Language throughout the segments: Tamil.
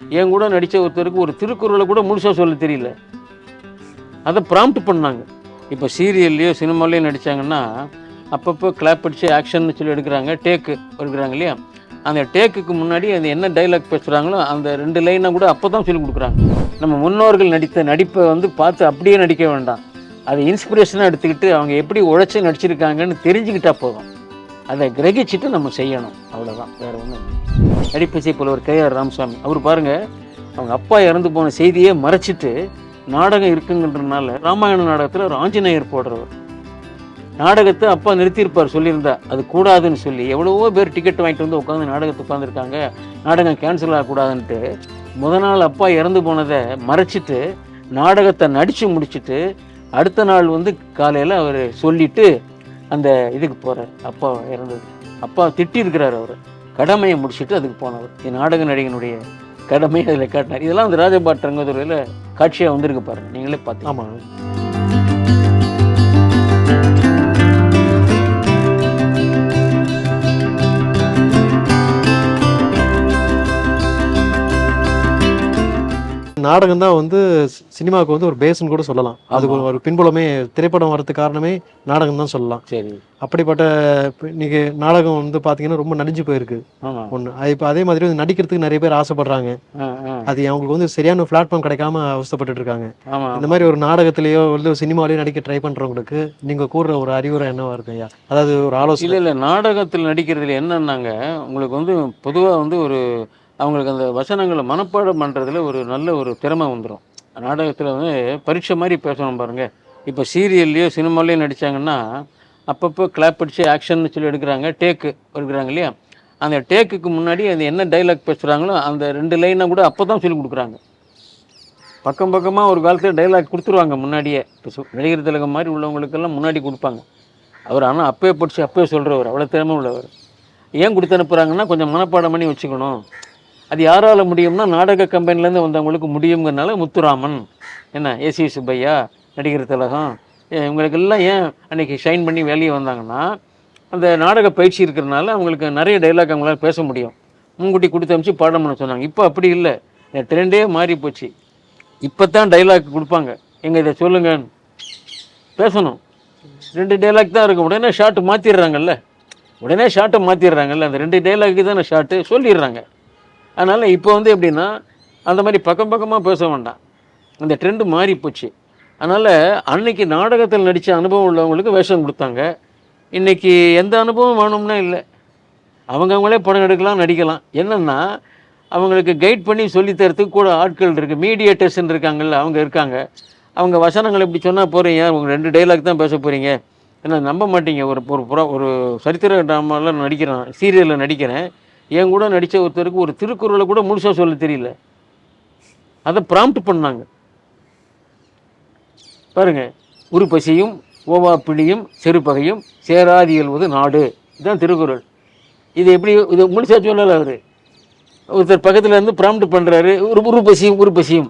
என் கூட நடித்த ஒருத்தருக்கு ஒரு திருக்குறளை கூட முழுசாக சொல்ல தெரியல. அதை ப்ராம்ப்ட் பண்ணாங்க. இப்போ சீரியல்லையோ சினிமாலேயோ நடித்தாங்கன்னா அப்பப்போ கிளாப் அடித்து ஆக்ஷன் சொல்லி எடுக்கிறாங்க டேக்கு எடுக்கிறாங்க இல்லையா? அந்த டேக்குக்கு முன்னாடி அந்த என்ன டைலாக் பேசுகிறாங்களோ அந்த ரெண்டு லைனை கூட அப்போ தான் சொல்லி கொடுக்குறாங்க. நம்ம முன்னோர்கள் நடித்த நடிப்பை வந்து பார்த்து அப்படியே நடிக்க வேண்டாம். அதை இன்ஸ்பிரேஷனாக எடுத்துக்கிட்டு அவங்க எப்படி உழைச்சி நடிச்சிருக்காங்கன்னு தெரிஞ்சுக்கிட்டா போதும். அதை கிரகிச்சிட்டு நம்ம செய்யணும். அவ்வளோதான் வேறு ஒன்றும் நடிப்பிசை புலவர் கே ஆர் ராமசாமி. அவர் பாருங்கள் அவங்க அப்பா இறந்து போன செய்தியே மறைச்சிட்டு நாடகம் இருக்குங்கன்றனால ராமாயண நாடகத்தில் ஒரு ஆஞ்சநேயர் போடுறவர். நாடகத்தை அப்பா நிறுத்தியிருப்பார் சொல்லியிருந்தா. அது கூடாதுன்னு சொல்லி எவ்வளவோ பேர் டிக்கெட் வாங்கிட்டு வந்து உட்காந்து நாடகத்தை உட்காந்துருக்காங்க நாடகம் கேன்சல் ஆகக்கூடாதுன்ட்டு முத நாள் அப்பா இறந்து போனதை மறைச்சிட்டு நாடகத்தை நடித்து முடிச்சுட்டு அடுத்த நாள் வந்து காலையில் அவர் சொல்லிவிட்டு அந்த இதுக்கு போகிறார் அப்பா இறந்தது. அப்பா திட்டியிருக்கிறார் அவர். கடமையை முடிச்சிட்டு அதுக்கு போனவர். என் நாடக நடிகனுடைய கடமையை அதில் காட்டினார். இதெல்லாம் அந்த ராஜபாட் ரங்கதுரையில் காட்சியாக வந்திருக்கு பாருங்கள் நீங்களே பார்த்து ஆமாம் நாடகம் தான் வந்து சினிமாவுக்கு வந்து ஒரு பேஸ்னு கூட சொல்லலாம். அதுக்கு ஆமா. ஒரு பின்புலமே திரைப்படம் வரதுக்கு காரணமே நாடகம் தான் சொல்லலாம். சரி. அப்படிப்பட்ட இன்னைக்கு நாடகம் வந்து பார்த்தீங்கன்னா ரொம்ப நடிஞ்சு போயிருக்கு. ஒன்று இப்போ அதே மாதிரி வந்து நடிக்கிறதுக்கு நிறைய பேர் ஆசைப்படுறாங்க. அது அவங்களுக்கு வந்து சரியான பிளாட்ஃபார்ம் கிடைக்காம அவஸ்தைப்பட்டுட்டு இருக்காங்க. இந்த மாதிரி ஒரு நாடகத்திலேயோ இல்லை சினிமாலேயோ நடிக்க ட்ரை பண்றவங்களுக்கு நீங்க கூறுற ஒரு அறிவுரை என்னவா இருக்கு ஐயா? அதாவது ஒரு ஆலோசனை. இல்லை இல்லை. நாடகத்தில் நடிக்கிறதுல என்னன்னாங்க உங்களுக்கு வந்து பொதுவாக வந்து ஒரு அவங்களுக்கு அந்த வசனங்களை மனப்பாடம் பண்ணுறதுல ஒரு நல்ல ஒரு திறமை வந்துடும் நாடகத்தில் வந்து பரீட்சை மாதிரி பேசணும் பாருங்கள் இப்போ சீரியல்லையோ சினிமாலேயோ நடித்தாங்கன்னா அப்பப்போ கிளாப் அடித்து ஆக்ஷன் சொல்லி எடுக்கிறாங்க டேக்கு எடுக்கிறாங்க இல்லையா? அந்த டேக்குக்கு முன்னாடி அந்த என்ன டைலாக் பேசுகிறாங்களோ அந்த ரெண்டு லைனை கூட அப்போ தான் சொல்லி கொடுக்குறாங்க. பக்கம் பக்கமாக ஒரு காலத்தில் டைலாக் கொடுத்துருவாங்க முன்னாடியே. இப்போ சு- நடிகர் திலகம் மாதிரி உள்ளவங்களுக்கெல்லாம் முன்னாடி கொடுப்பாங்க. அவர் ஆனால் அப்பயே படித்து அப்பயே சொல்கிறவர் அவ்வளோ திறமை உள்ளவர். ஏன் கொடுத்து அனுப்புகிறாங்கன்னா கொஞ்சம் மனப்பாடம் பண்ணி வச்சுக்கணும். அது யாரால் முடியும்னா நாடக கம்பெனிலேருந்து வந்தவங்களுக்கு முடியுங்கிறனால முத்துராமன். என்ன ஏசி சுப்பையா நடிகர் திலகம் ஏ, இவங்களுக்கெல்லாம் ஏன் அன்னைக்கு ஷைன் பண்ணி வேலையை வந்தாங்கன்னா அந்த நாடக பயிற்சி இருக்கிறனால அவங்களுக்கு நிறைய டைலாக் அவங்களால பேச முடியும். முன்கூட்டி கொடுத்து அனுப்பிச்சு பாடம் பண்ண சொன்னாங்க. இப்போ அப்படி இல்லை. ட்ரெண்டே மாறி போச்சு. இப்போ தான் டைலாக் கொடுப்பாங்க. எங்கள் இதை சொல்லுங்கள் பேசணும். ரெண்டு டைலாக் தான் இருக்கும். உடனே ஷார்ட் மாற்றிடுறாங்கல்ல உடனே ஷார்ட்டை மாற்றிடுறாங்கல்ல அந்த ரெண்டு டைலாக்கு தானே ஷார்ட்டு சொல்லிடுறாங்க. அதனால் இப்போ வந்து எப்படின்னா அந்த மாதிரி பக்கம் பக்கமாக பேச வேண்டாம். அந்த ட்ரெண்டு மாறி போச்சு. அதனால் அன்னைக்கு நாடகத்தில் நடித்த அனுபவம் உள்ளவங்களுக்கு வேஷம் கொடுத்தாங்க. இன்னைக்கு எந்த அனுபவம் வேணும்னா இல்லை. அவங்கவுங்களே படம் எடுக்கலாம் நடிக்கலாம். என்னென்னா அவங்களுக்கு கைட் பண்ணி சொல்லித் தரத்துக்கு கூட ஆட்கள் இருக்குது மீடியேட்டர்ஸ்ன்னு இருக்காங்கல்ல அவங்க இருக்காங்க. அவங்க வசனங்கள் இப்படி சொன்னால் போகிறீங்க உங்க ரெண்டு டைலாக் தான் பேச போகிறீங்க என்ன நம்ப மாட்டீங்க. ஒரு ஒரு புற- ஒரு சரித்திர ட்ராமாவில் நடிக்கிறேன் சீரியலில் நடிக்கிறேன். என் கூட நடித்த ஒருத்தருக்கு ஒரு திருக்குறளை கூட முழுசாக சொல்ல தெரியல. அதை ப்ராம்ப்ட் பண்ணாங்க. பாருங்க உருப்பசியும் ஓவா பிழியும் செருப்பகையும் சேராதி எழுவது நாடு. இதுதான் திருக்குறள். இது எப்படி இது முழுசாக சொல்லலை அவர். ஒருத்தர் பக்கத்தில் இருந்து ப்ராம்ப்ட் பண்ணுறாரு ஒரு உருப்பசியும் உருப்பசியும்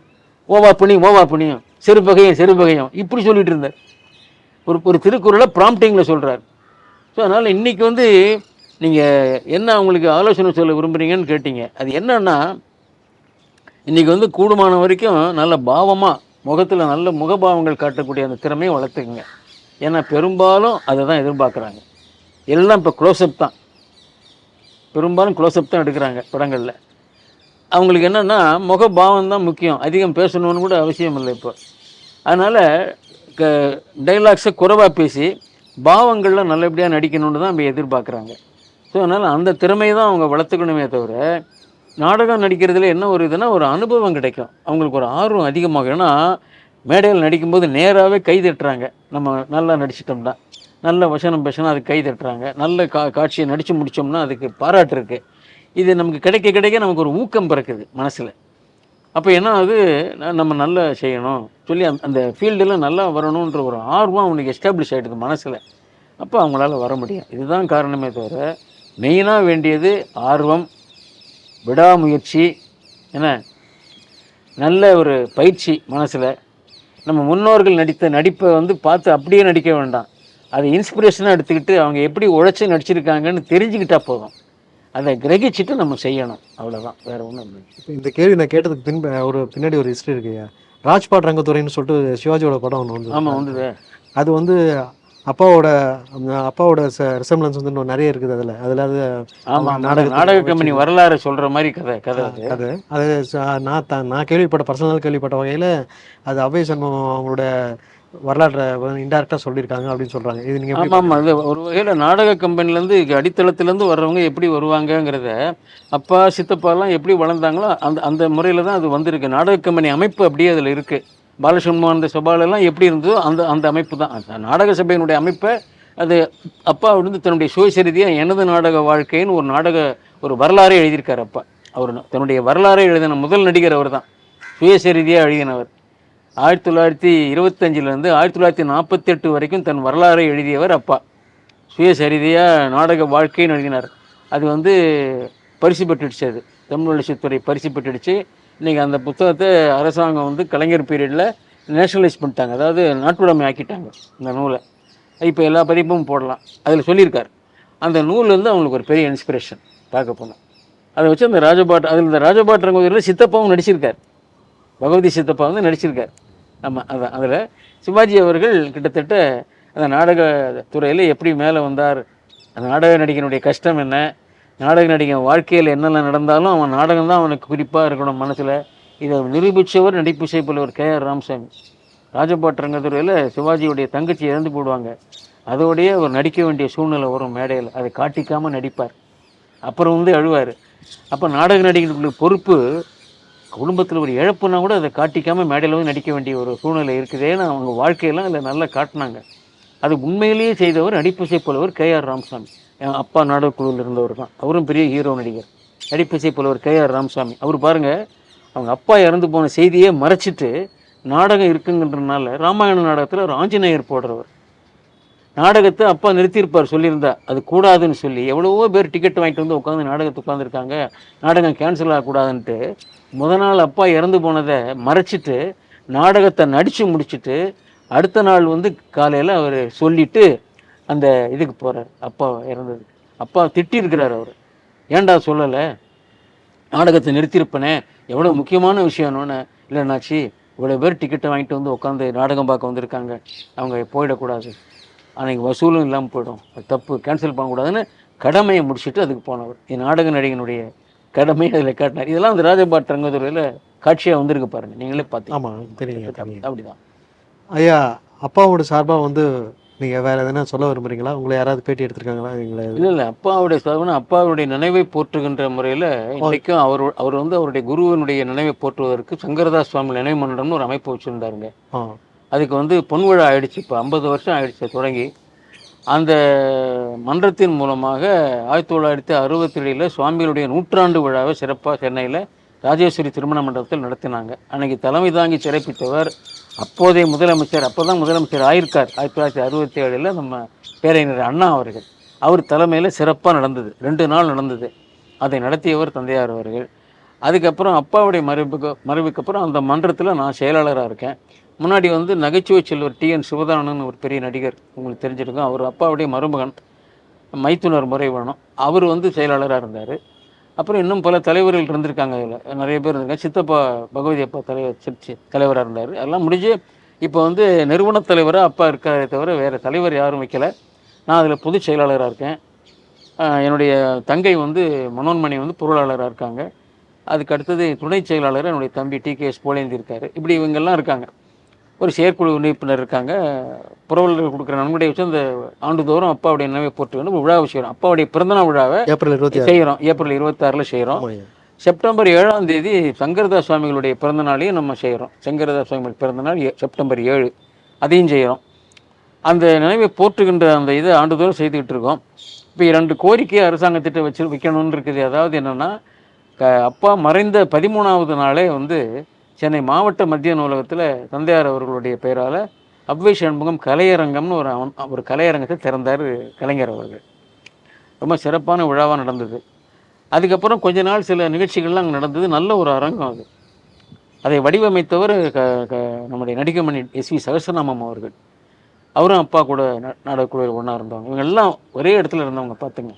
ஓவா பிணியும் ஓவா பிணியும் செருப்பகையும் செருப்பகையும். இப்படி சொல்லிட்டு இருந்தார். ஒரு ஒரு திருக்குறளை ப்ராம்ப்டிங்கில் சொல்கிறார் ஸோ அதனால் இன்றைக்கி வந்து நீங்கள் என்ன அவங்களுக்கு ஆலோசனை சொல்ல விரும்புகிறீங்கன்னு கேட்டீங்க. அது என்னன்னா இன்றைக்கி வந்து கூடுமான வரைக்கும் நல்ல பாவமாக முகத்தில் நல்ல முகபாவங்கள் காட்டக்கூடிய அந்த திறமையை வளர்த்துக்குங்க. ஏன்னா பெரும்பாலும் அதை தான் எதிர்பார்க்குறாங்க. எல்லாம் இப்போ க்ளோஸ்அப் தான். பெரும்பாலும் க்ளோஸ்அப் தான் எடுக்கிறாங்க படங்களில். அவங்களுக்கு என்னென்னா முகபாவம் தான் முக்கியம். அதிகம் பேசணும்னு கூட அவசியம் இல்லை இப்போ. அதனால் க டைலாக்ஸை குறைவாக பேசி பாவங்களில் நல்லபடியாக நடிக்கணும்னு தான் இப்போ எதிர்பார்க்குறாங்க. ஸோ அதனால் அந்த திறமையை தான் அவங்க வளர்த்துக்கணுமே தவிர நாடகம் நடிக்கிறதுல என்ன ஒரு இதுனா ஒரு அனுபவம் கிடைக்கும். அவங்களுக்கு ஒரு ஆர்வம் அதிகமாகும். ஏன்னா மேடையில் நடிக்கும்போது நேராகவே கை தட்டுறாங்க. நம்ம நல்லா நடிச்சிட்டோம்னா நல்ல வசனம் பேசினா அதுக்கு கை தட்டுறாங்க. நல்ல கா காட்சியை நடித்து முடித்தோம்னா அதுக்கு பாராட்டு இருக்குது இது நமக்கு கிடைக்க கிடைக்க நமக்கு ஒரு ஊக்கம் பிறக்குது மனசில். அப்போ என்ன ஆகுது? நம்ம நல்லா செய்யணும். சொல்லி அந்த அந்த ஃபீல்டில் நல்லா வரணுன்ற ஒரு ஆர்வம் அவனுக்கு எஸ்டாப்ளிஷ் ஆகிடுது மனசில். அப்போ அவங்களால வர முடியும். இதுதான் காரணமே தவிர மெயினாக வேண்டியது ஆர்வம் விடாமுயற்சி என்ன? நல்ல ஒரு பயிற்சி மனசில். நம்ம முன்னோர்கள் நடித்த நடிப்பை வந்து பார்த்து அப்படியே நடிக்க வேண்டாம். அதை இன்ஸ்பிரேஷனாக எடுத்துக்கிட்டு அவங்க எப்படி உழைச்சி நடிச்சிருக்காங்கன்னு தெரிஞ்சுக்கிட்டா போதும். அதை கிரகிச்சிட்டு நம்ம செய்யணும். அவ்வளவுதான். வேற ஒன்றும் இல்லை இப்ப இந்த கேள்வி நான் கேட்டதுக்கு பின்பு ஒரு பின்னாடி ஒரு ஹிஸ்ட்ரி இருக்குய்யா ராஜ்பாட் ரங்கத்துறைன்னு சொல்லிட்டு சிவாஜியோட படம் ஒன்று வந்து ஆமா வந்தது. அது வந்து அப்பாவோட அப்பாவோட ரிசம்பிளன்ஸ் வந்து இன்னும் நிறைய இருக்குது அதில். அதில் அது நாடக நாடக கம்பெனி வரலாறு சொல்ற மாதிரி கதை கதை அது. அது நான் நான் கேள்விப்பட்ட பர்சனல் கேள்விப்பட்ட வகையில் அது அவ்வை சண்முகம் அவங்களோட வரலாற்றை இன்டெரக்டாக சொல்லியிருக்காங்க அப்படின்னு சொல்கிறாங்க இது நீங்கள் ஆமா ஆமா. அது ஒரு வகையில நாடக கம்பெனில இருந்து அடித்தளத்துல இருந்து வர்றவங்க எப்படி வருவாங்கங்கிறத அப்பா சித்தப்பாலாம் எப்படி வளர்ந்தாங்களோ அந்த அந்த முறையில தான் அது வந்திருக்கு. நாடக கம்பெனி அமைப்பு அப்படியே அதுல இருக்கு. பாலசுமன் அந்த சபாலெல்லாம் எப்படி இருந்ததோ அந்த அந்த அமைப்பு தான் அந்த நாடக சபையினுடைய அமைப்பை அது அப்பா வந்து தன்னுடைய சுயசரிதியாக எனது நாடக வாழ்க்கைன்னு ஒரு நாடக ஒரு வரலாறே எழுதியிருக்கார் அப்பா. அவர் தன்னுடைய வரலாறை எழுதின முதல் நடிகர் அவர் தான் சுயசரிதியாக எழுதினவர். ஆயிரத்தி தொள்ளாயிரத்தி இருபத்தஞ்சிலேருந்து ஆயிரத்தி தொள்ளாயிரத்தி நாற்பத்தெட்டு வரைக்கும் தன் வரலாறை எழுதியவர் அப்பா. சுயசரிதியாக நாடக வாழ்க்கைன்னு எழுதினார். அது வந்து பரிசு பெற்றுடுச்சு அது. தமிழ் வளர்ச்சித்துறை பரிசு பெற்றுடுச்சு. இன்றைக்கி அந்த புத்தகத்தை அரசாங்கம் வந்து கலைஞர் பீரியடில் நேஷனலைஸ் பண்ணிட்டாங்க. அதாவது நாட்டுடைமை ஆக்கிட்டாங்க இந்த நூலை. இப்போ எல்லா பதிப்பும் போடலாம். அதில் சொல்லியிருக்கார். அந்த நூல் வந்து அவங்களுக்கு ஒரு பெரிய இன்ஸ்பிரேஷன் பார்க்க போனால் அதை வச்சு அந்த ராஜபாட் அதில் இந்த ராஜபாட் ரங்கோதியில் சித்தப்பாவும் நடிச்சிருக்கார். பகவதி சித்தப்பா வந்து நடிச்சிருக்கார். ஆமாம் அதான். அதில் சிவாஜி அவர்கள் கிட்டத்தட்ட அந்த நாடக துறையில் எப்படி மேலே வந்தார் அந்த நாடக நடிகனுடைய கஷ்டம் என்ன நாடக நடிகன் வாழ்க்கையில் என்னெல்லாம் நடந்தாலும் அவன் நாடகம் தான் அவனுக்கு குறிப்பாக இருக்கணும் மனசில். இதை நிரூபித்தவர் நடிப்பு செய்யப்பட்டவர் கே. ஆர். ராமசாமி. ராஜபாட் சிவாஜியுடைய தங்கச்சி இறந்து போடுவாங்க. அதோடைய அவர் நடிக்க வேண்டிய சூழ்நிலை வரும் மேடையில். அதை காட்டிக்காமல் நடிப்பார். அப்புறம் வந்து அழுவார். அப்போ நாடக நடிகர்களுடைய பொறுப்பு குடும்பத்தில் ஒரு இழப்புனா கூட அதை காட்டிக்காமல் மேடையில் வந்து நடிக்க வேண்டிய ஒரு சூழ்நிலை இருக்குதேன்னு அவங்க வாழ்க்கையெல்லாம் அதில் நல்லா காட்டினாங்க. அது உண்மையிலேயே செய்தவர் நடிப்பிசை புலவர் கே ஆர் ராமசாமி. என் அப்பா நாடகக்குழுவில் இருந்தவர் தான் அவரும் பெரிய ஹீரோ நடிகர். நடிப்பிசை புலவர் கே ஆர் ராமசாமி. அவர் பாருங்கள் அவங்க அப்பா இறந்து போன செய்தியே மறைச்சிட்டு நாடகம் இருக்குங்கன்றனால ராமாயண நாடகத்தில் ஒரு ஆஞ்சநேயர் போடுறவர். நாடகத்தை அப்பா நிறுத்தியிருப்பார் சொல்லியிருந்தா. அது கூடாதுன்னு சொல்லி எவ்வளவோ பேர் டிக்கெட் வாங்கிட்டு வந்து உட்காந்து நாடகத்தை உட்காந்துருக்காங்க நாடகம் கேன்சல் ஆகக்கூடாதுன்ட்டு முத நாள் அப்பா இறந்து போனதை மறைச்சிட்டு நாடகத்தை நடித்து முடிச்சிட்டு அடுத்த நாள் வந்து காலையில் அவர் சொல்லிட்டு அந்த இதுக்கு போகிறார் அப்பா இறந்தது. அப்பா திட்டியிருக்கிறார் அவர். ஏன்டா சொல்லலை? நாடகத்தை நிறுத்தியிருப்பனே. எவ்வளோ முக்கியமான விஷயம்னு இல்லைனாச்சி இவ்வளோ பேர் டிக்கெட்டை வாங்கிட்டு வந்து உட்காந்து நாடகம் பார்க்க வந்திருக்காங்க. அவங்க போயிடக்கூடாது. அன்னைக்கு வசூலும் இல்லாமல் போயிடும். அது தப்பு. கேன்சல் பண்ணக்கூடாதுன்னு கடமையை முடிச்சுட்டு அதுக்கு போனவர். என் நாடக நடிகனுடைய கடமையை அதில் காட்டினார். இதெல்லாம் அந்த ராஜபாட் ரங்கத்துறையில் காட்சியாக வந்திருக்கு பாருங்க. நீங்களே பார்த்தீங்க ஆமாம் தெரியும் அப்படிதான். ஐயா அப்பாவோட சார்பாக வந்து நீங்கள் வேறு எதனா சொல்ல விரும்புறீங்களா? உங்களை யாராவது பேட்டி எடுத்திருக்காங்களா? எங்களை இல்லை இல்லை. அப்பாவுடைய சாதனை அப்பாவுடைய நினைவை போற்றுகின்ற முறையில் இன்றைக்கும் அவர் அவர் வந்து அவருடைய குருவினுடைய நினைவை போற்றுவதற்கு சங்கரதாஸ் சுவாமி நினைவு மன்றம்னு ஒரு அமைப்பு வச்சுருந்தாருங்க. அதுக்கு வந்து பொன் விழா ஆயிடுச்சு. இப்போ ஐம்பது வருஷம் ஆயிடுச்சு தொடங்கி. அந்த மன்றத்தின் மூலமாக ஆயிரத்தி தொள்ளாயிரத்தி அறுபத்தி ஏழில் சுவாமிகளுடைய நூற்றாண்டு விழாவை சிறப்பாக சென்னையில் ராஜேஸ்வரி திருமண மண்டபத்தில் நடத்தினாங்க. அன்னைக்கு தலைமை தாங்கி சிறப்பித்தவர் அப்போதைய முதலமைச்சர் அப்போ தான் முதலமைச்சர் ஆயிருக்கார். ஆயிரத்தி தொள்ளாயிரத்தி அறுபத்தி ஏழில் நம்ம பேரறிஞர் அண்ணா அவர்கள். அவர் தலைமையில் சிறப்பாக நடந்தது. ரெண்டு நாள் நடந்தது. அதை நடத்தியவர் தந்தையார் அவர்கள். அதுக்கப்புறம் அப்பாவுடைய மறைவுக்கு மறைவுக்கு அப்புறம் அந்த மன்றத்தில் நான் செயலாளராக இருக்கேன். முன்னாடி வந்து நகைச்சுவை செல்வர் டி என் சிவதானன் ஒரு பெரிய நடிகர். உங்களுக்கு தெரிஞ்சிருக்கும். அவர் அப்பாவுடைய மருமகன் மைத்துனர் முறை வேணும் அவர் வந்து செயலாளராக இருந்தார். அப்புறம் இன்னும் பல தலைவர்கள் இருந்திருக்காங்க இதில். நிறைய பேர் இருந்திருக்காங்க. சித்தப்பா பகவதி அப்பா தலைவர் சர்ச்சி தலைவராக இருந்தார். அதெல்லாம் முடிஞ்சு இப்போ வந்து நிறுவனத் தலைவராக அப்பா இருக்காரே தவிர வேறு தலைவர் யாரும் வைக்கல. நான் அதில் பொதுச் செயலாளராக இருக்கேன். என்னுடைய தங்கை வந்து மனோன்மணி வந்து பொருளாளராக இருக்காங்க. அதுக்கு அடுத்தது துணை செயலாளர் என்னுடைய தம்பி டி கே எஸ் போலேந்தி இருக்கார். இப்படி இவங்கெல்லாம் இருக்காங்க. ஒரு செயற்குழு உறுப்பினர் இருக்காங்க. புறவலர்கள் கொடுக்குற நன்கொடை வச்சு அந்த ஆண்டுதோறும் அப்பாவுடைய நினைவை போட்டு வேண்டும். விழா செய்கிறோம் அப்பாவுடைய பிறந்தநாள் விழாவை ஏப்ரல் இருபத்தி செய்கிறோம் ஏப்ரல் இருபத்தாறில் செய்கிறோம் செப்டம்பர் ஏழாம் தேதி சங்கரதாஸ் சுவாமிகளுடைய பிறந்த நாளையும் நம்ம செய்கிறோம் சங்கரதாஸ் சுவாமிகள் பிறந்த நாள் செப்டம்பர் ஏழு. அதையும் செய்கிறோம் அந்த நினைவை போற்றுகின்ற அந்த இதை ஆண்டுதோறும் செய்துக்கிட்டு இருக்கோம். இப்போ இரண்டு கோரிக்கையை அரசாங்கத்திட்ட வச்சு வைக்கணும்னு இருக்குது. அதாவது என்னென்னா க அப்பா மறைந்த பதிமூணாவது நாளே வந்து சென்னை மாவட்ட மத்திய நூலகத்தில் தந்தையார் அவர்களுடைய பெயரால் அவ்வை சண்முகம் கலையரங்கம்னு ஒரு அவன் ஒரு கலையரங்கத்தை திறந்தார் கலைஞர் அவர்கள். ரொம்ப சிறப்பான விழாவாக நடந்தது. அதுக்கப்புறம் கொஞ்ச நாள் சில நிகழ்ச்சிகள்லாம் அங்கே நடந்தது. நல்ல ஒரு அரங்கம் அது. அதை வடிவமைத்தவர் க க நம்முடைய நடிகமணி எஸ் வி சகசநாமம் அவர்கள். அவரும் அப்பா கூட நாடகக்குழுவில் ஒன்றா இருந்தவங்க இவங்க எல்லாம் ஒரே இடத்துல இருந்தவங்க பார்த்துங்க.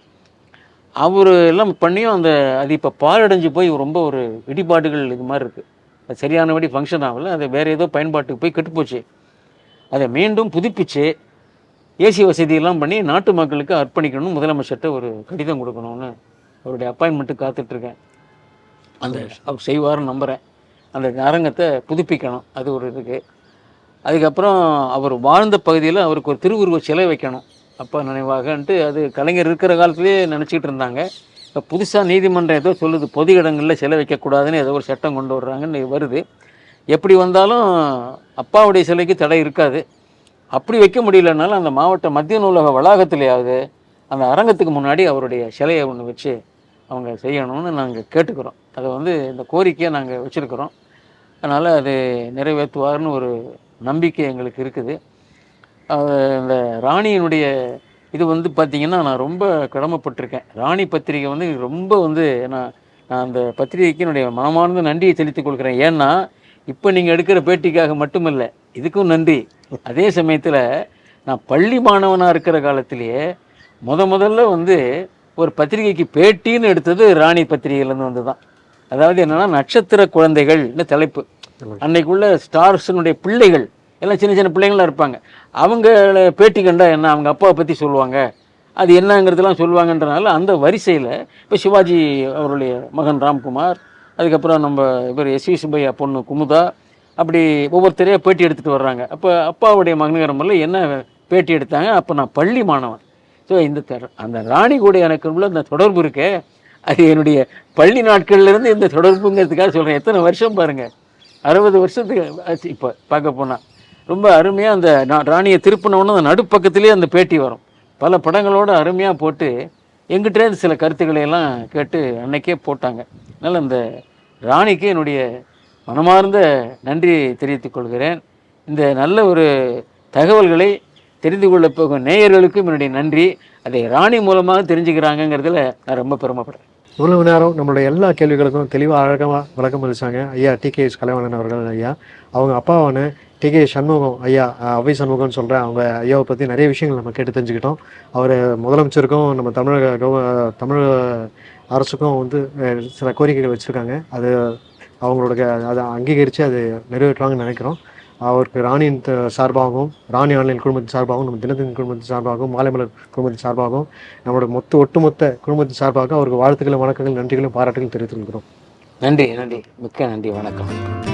அவர் எல்லாம் பண்ணியும் அந்த அது இப்போ பாழடைஞ்சு போய் ரொம்ப ஒரு இடிபாடுகள் இது மாதிரி இருக்குது அது சரியானபடி ஃபங்க்ஷன் ஆகல அது வேறு ஏதோ பயன்பாட்டுக்கு போய் கெட்டுப்போச்சு அதை மீண்டும் புதுப்பிச்சு ஏசி வசதியெல்லாம் பண்ணி நாட்டு மக்களுக்கு அர்ப்பணிக்கணும்னு முதலமைச்சர்கிட்ட ஒரு கடிதம் கொடுக்கணும்னு அவருடைய அப்பாயின்மெண்ட்டுக்கு காத்துட்ருக்கேன். அந்த அவர் செய்வார்னு நம்புகிறேன் அந்த அரங்கத்தை புதுப்பிக்கணும். அது ஒரு இருக்குது அதுக்கப்புறம் அவர் வாழ்ந்த பகுதியில் அவருக்கு ஒரு திருவுருவ சிலை வைக்கணும். அப்பா நினைவாகன்ட்டு அது கலைஞர் இருக்கிற காலத்துலேயே நினச்சிக்கிட்டு இருந்தாங்க. இப்போ புதுசாக நீதிமன்றம் ஏதோ சொல்லுது பொது இடங்களில் சிலை வைக்கக்கூடாதுன்னு ஏதோ ஒரு சட்டம் கொண்டு வர்றாங்கன்னு வருது. எப்படி வந்தாலும் அப்பாவுடைய சிலைக்கு தடை இருக்காது. அப்படி வைக்க முடியலனாலும் அந்த மாவட்ட மத்திய நூலக வளாகத்திலேயாவது அந்த அரங்கத்துக்கு முன்னாடி அவருடைய சிலையை ஒன்று வச்சு அவங்க செய்யணும்னு நாங்கள் கேட்டுக்கிறோம். அதை வந்து இந்த கோரிக்கையை நாங்கள் வச்சுருக்கிறோம். அதனால் அது நிறைவேற்றுவார்னு ஒரு நம்பிக்கை எங்களுக்கு இருக்குது. அது இந்த ராணியினுடைய இது வந்து பார்த்திங்கன்னா நான் ரொம்ப கடமைப்பட்டிருக்கேன். ராணி பத்திரிகை வந்து ரொம்ப வந்து நான் நான் அந்த பத்திரிகைக்கு என்னுடைய மனமார்ந்த நன்றியை செலுத்திக் கொள்கிறேன். ஏன்னா இப்போ நீங்கள் எடுக்கிற பேட்டிக்காக மட்டுமில்லை இதுக்கும் நன்றி. அதே சமயத்தில் நான் பள்ளி மாணவனாக இருக்கிற காலத்திலேயே முத முதல்ல வந்து ஒரு பத்திரிகைக்கு பேட்டின்னு எடுத்தது ராணி பத்திரிகையிலேருந்து வந்து தான் அதாவது என்னென்னா நட்சத்திர குழந்தைகள்னு தலைப்பு. அன்னைக்குள்ள ஸ்டார்ஸினுடைய பிள்ளைகள் எல்லாம் சின்ன சின்ன பிள்ளைங்களாம் இருப்பாங்க. அவங்க பேட்டி கண்டா என்ன அவங்க அப்பாவை பற்றி சொல்லுவாங்க. அது என்னங்கிறதுலாம் சொல்லுவாங்கன்றனால அந்த வரிசையில் இப்போ சிவாஜி அவருடைய மகன் ராம்குமார் அதுக்கப்புறம் நம்ம இவர் எஸ் வி சுப்பையா பொண்ணு குமுதா அப்படி ஒவ்வொருத்தரையாக பேட்டி எடுத்துகிட்டு வர்றாங்க. அப்போ அப்பாவுடைய மகன்கிறமில்ல என்ன பேட்டி எடுத்தாங்க? அப்போ நான் பள்ளி மாணவன். ஸோ இந்த அந்த ராணி கூட எனக்கு உள்ள அந்த தொடர்பு இருக்கே. அது என்னுடைய பள்ளி நாட்கள்லேருந்து இந்த தொடர்புங்கிறதுக்காக சொல்கிறேன் எத்தனை வருஷம் பாருங்கள் அறுபது வருஷத்துக்கு ஆச்சு. இப்போ பார்க்க போனால் ரொம்ப அருமையாக அந்த நா- ராணியை திருப்பினோன்னு அந்த நடுப்பக்கத்துலேயே அந்த பேட்டி வரும். பல படங்களோட அருமையாக போட்டு எங்கிட்டே சில கருத்துக்களை எல்லாம் கேட்டு அன்னைக்கே போட்டாங்க. அதனால் அந்த ராணிக்கு என்னுடைய மனமார்ந்த நன்றி தெரிவித்துக் கொள்கிறேன். இந்த நல்ல ஒரு தகவல்களை தெரிந்து கொள்ள போகும் நேயர்களுக்கும் என்னுடைய நன்றி. அதை ராணி மூலமாக தெரிஞ்சுக்கிறாங்கங்கிறதுல நான் ரொம்ப பெருமைப்படுறேன். இவ்வளவு நேரம் நம்மளுடைய எல்லா கேள்விகளுக்கும் தெளிவாக அழகமாக விளக்கம் அளிச்சாங்க. ஐயா டி கே எஸ் கலைவாணன் அவர்கள் ஐயா. அவங்க அப்பாவான டி கே. சண்முகம் ஐயா அவை சண்முகம்னு சொல்கிறேன் அவங்க ஐயாவை பற்றி நிறைய விஷயங்கள் நம்ம கேட்டு தெரிஞ்சுக்கிட்டோம். அவர் முதலமைச்சருக்கும் நம்ம தமிழக கவ தமிழக அரசுக்கும் வந்து சில கோரிக்கைகள் வச்சுருக்காங்க. அது அவங்களோட அதை அங்கீகரித்து அது நிறைவேற்றுவாங்கன்னு நினைக்கிறோம். அவருக்கு ராணியின் சார்பாகவும் ராணி ஆன்லைன் குழுமத்தின் சார்பாகவும் நம்ம தினத்தின் குழுமத்தின் சார்பாகவும் மாலைமலர் குழுமத்தின் சார்பாகவும் நம்மளோட மொத்த ஒட்டுமொத்த குழுமத்தின் சார்பாக அவருக்கு வாழ்த்துக்களும் வணக்கங்கள் நன்றிகளும் பாராட்டுகளும் தெரிவித்துக் கொள்கிறோம். நன்றி நன்றி. மிக்க நன்றி வணக்கம்.